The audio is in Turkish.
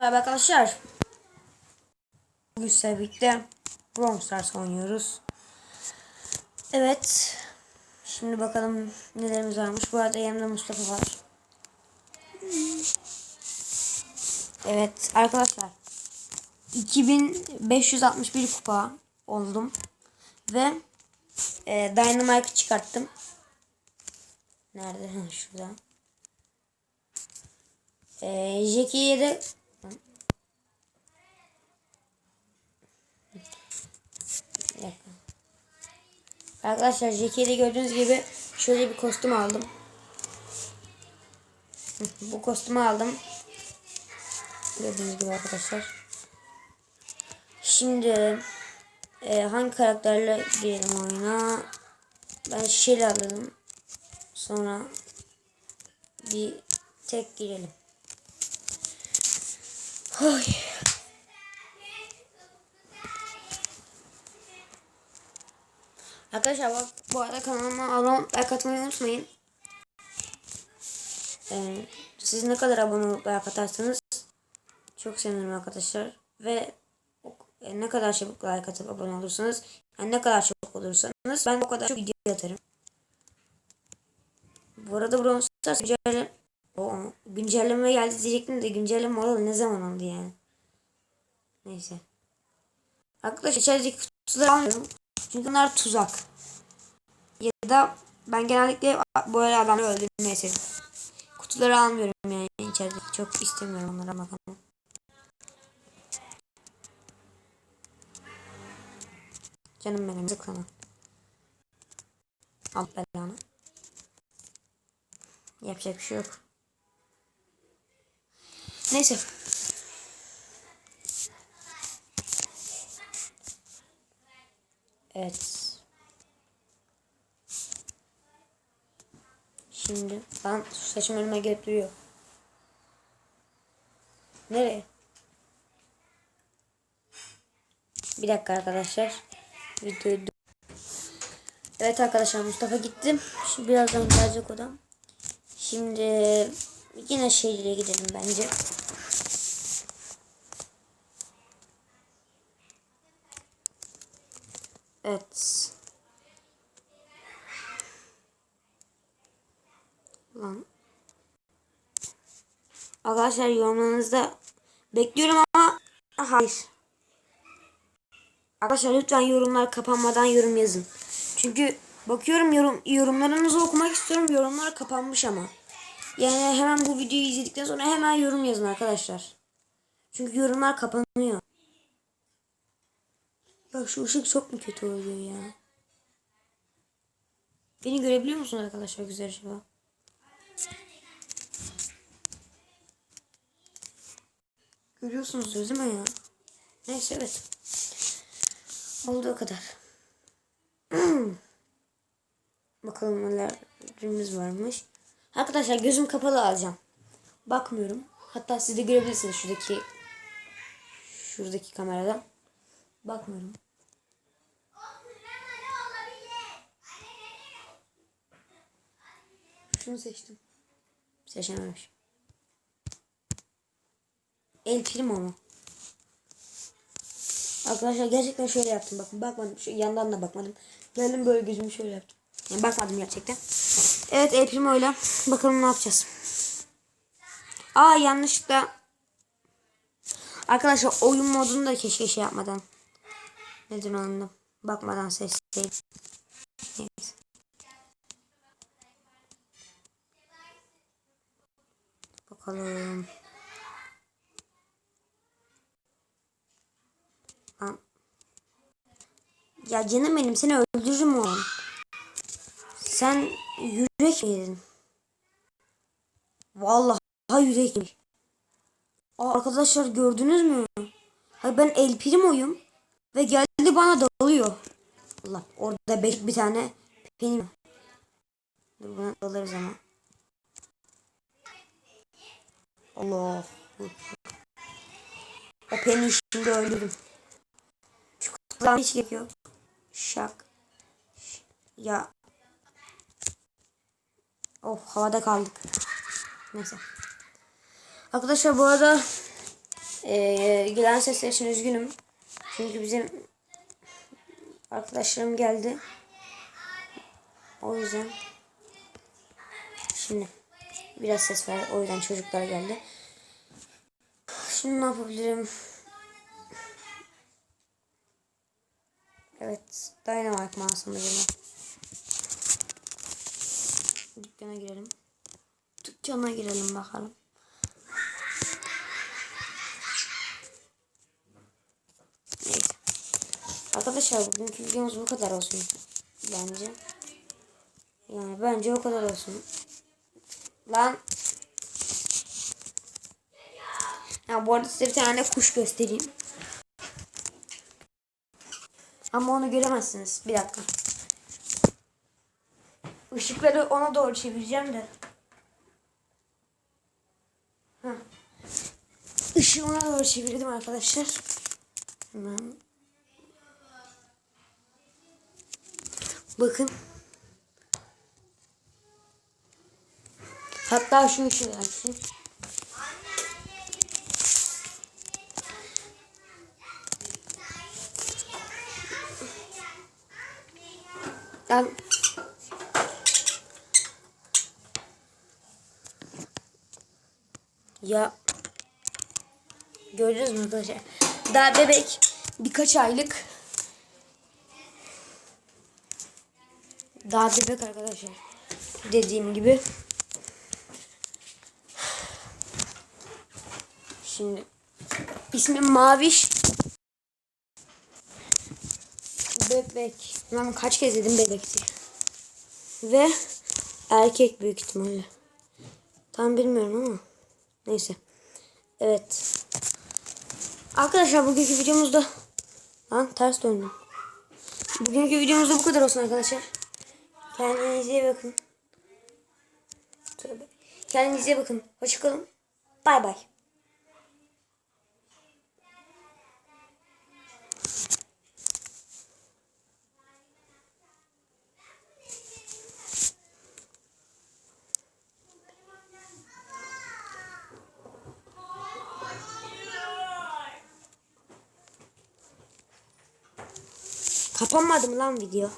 Merhaba arkadaşlar. Bugün sizlerle birlikte Stars oynuyoruz. Evet. Şimdi bakalım nelerimiz varmış. Bu arada yanımda Mustafa var. Evet arkadaşlar. 2561 kupa oldum. Ve e, Dynamite çıkarttım. Nerede? Şurada. E, Jackie'ye de Bir dakika. Arkadaşlar Jackie'de gördüğünüz gibi şöyle bir kostüm aldım. Bu kostümü aldım. Gördüğünüz gibi arkadaşlar. Şimdi e, hangi karakterle girelim oyuna? Ben Shelly alalım. Sonra bir tek girelim. Oy. Arkadaşlar bak bu arada kanalıma abone like atmayı unutmayın. Ee, siz ne kadar abone olup atarsanız çok sevinirim arkadaşlar. Ve e, ne kadar çabuk like atıp abone olursanız yani ne kadar çok olursanız ben o kadar çok video atarım. Bu arada Brawl Stars güncelleme, o, güncelleme geldi diyecektim de güncelleme olalı ne zaman oldu yani. Neyse. Arkadaşlar içerideki kutuları almıyorum. Çünkü bunlar tuzak. Ya da ben genellikle böyle adamları öldürmeyi seviyorum. Kutuları almıyorum yani içeride. Çok istemiyorum onlara bakalım. Canım benim zıklama. Al belanı. Yapacak bir şey yok. Neyse. Evet. Şimdi lan saçım önüme gelip duruyor. Nereye? Bir dakika arkadaşlar. Videoyu Evet arkadaşlar Mustafa gittim. Şimdi birazdan gelecek odam. Şimdi yine şeylere gidelim bence. Evet. Lan. Arkadaşlar yorumlarınızda bekliyorum ama hayır. Arkadaşlar lütfen yorumlar kapanmadan yorum yazın. Çünkü bakıyorum yorum yorumlarınızı okumak istiyorum. Yorumlar kapanmış ama. Yani hemen bu videoyu izledikten sonra hemen yorum yazın arkadaşlar. Çünkü yorumlar kapanıyor. Bak şu ışık çok mu kötü oluyor ya? Beni görebiliyor musun arkadaşlar güzel acaba? Görüyorsunuz mi ya? Neyse evet. Oldu o kadar. Bakalım nelerimiz varmış. Arkadaşlar gözüm kapalı alacağım. Bakmıyorum. Hatta siz de görebilirsiniz şuradaki şuradaki kameradan. Bakmıyorum. Şunu seçtim. Seçememişim. El Primo mu? Arkadaşlar gerçekten şöyle yaptım. Bakın bakmadım. Şu yandan da bakmadım. Geldim böyle gözümü şöyle yaptım. Yani bakmadım gerçekten. Evet El Primo ile bakalım ne yapacağız. Aa yanlışlıkla Arkadaşlar oyun modunu da keşke şey yapmadan. Nedir onun da? Bakmadan seçseydim. Neyse. Bakalım. Ya canım benim seni öldürürüm o. Sen yürek mi yedin? Vallahi yürek. Aa, arkadaşlar gördünüz mü? Hayır ben El Primo'yum. Ve geldi bana dalıyor. Allah orada beş bir tane penim. Dur buna alırız ama. Allah. O peni şimdi öldürdüm. Kızdan hiç gerek. Şak. Ya. Of havada kaldık. Neyse. Arkadaşlar bu arada Ee, gelen sesler için üzgünüm. Çünkü bizim arkadaşlarım geldi. O yüzden şimdi biraz ses var. O yüzden çocuklar geldi. Şimdi ne yapabilirim? Evet. Dynamite alsam acaba? Dükkana girelim. Dükkana girelim bakalım. Neyse. Arkadaşlar bugünkü videomuz bu kadar olsun. Bence. Yani bence o kadar olsun. Lan. Ya bu arada size bir tane kuş göstereyim. Ama onu göremezsiniz. Bir dakika. Işıkları ona doğru çevireceğim de. Heh. Işığı ona doğru çevirdim arkadaşlar. Hemen. Bakın. Hatta şu ışığı açayım. Ben Ya gördünüz mü arkadaşlar? Daha bebek birkaç aylık. Daha bebek arkadaşlar. Dediğim gibi. Şimdi ismim Maviş. Bebek. Lan kaç kez dedim bebekti. Ve erkek büyük ihtimalle. Tam bilmiyorum ama. Neyse. Evet. Arkadaşlar bugünkü videomuzda Lan ters döndüm. Bugünkü videomuzda bu kadar olsun arkadaşlar. Kendinize iyi bakın. Kendinize bakın. Hoşçakalın. Bay bay. Kapanmadı mı lan video?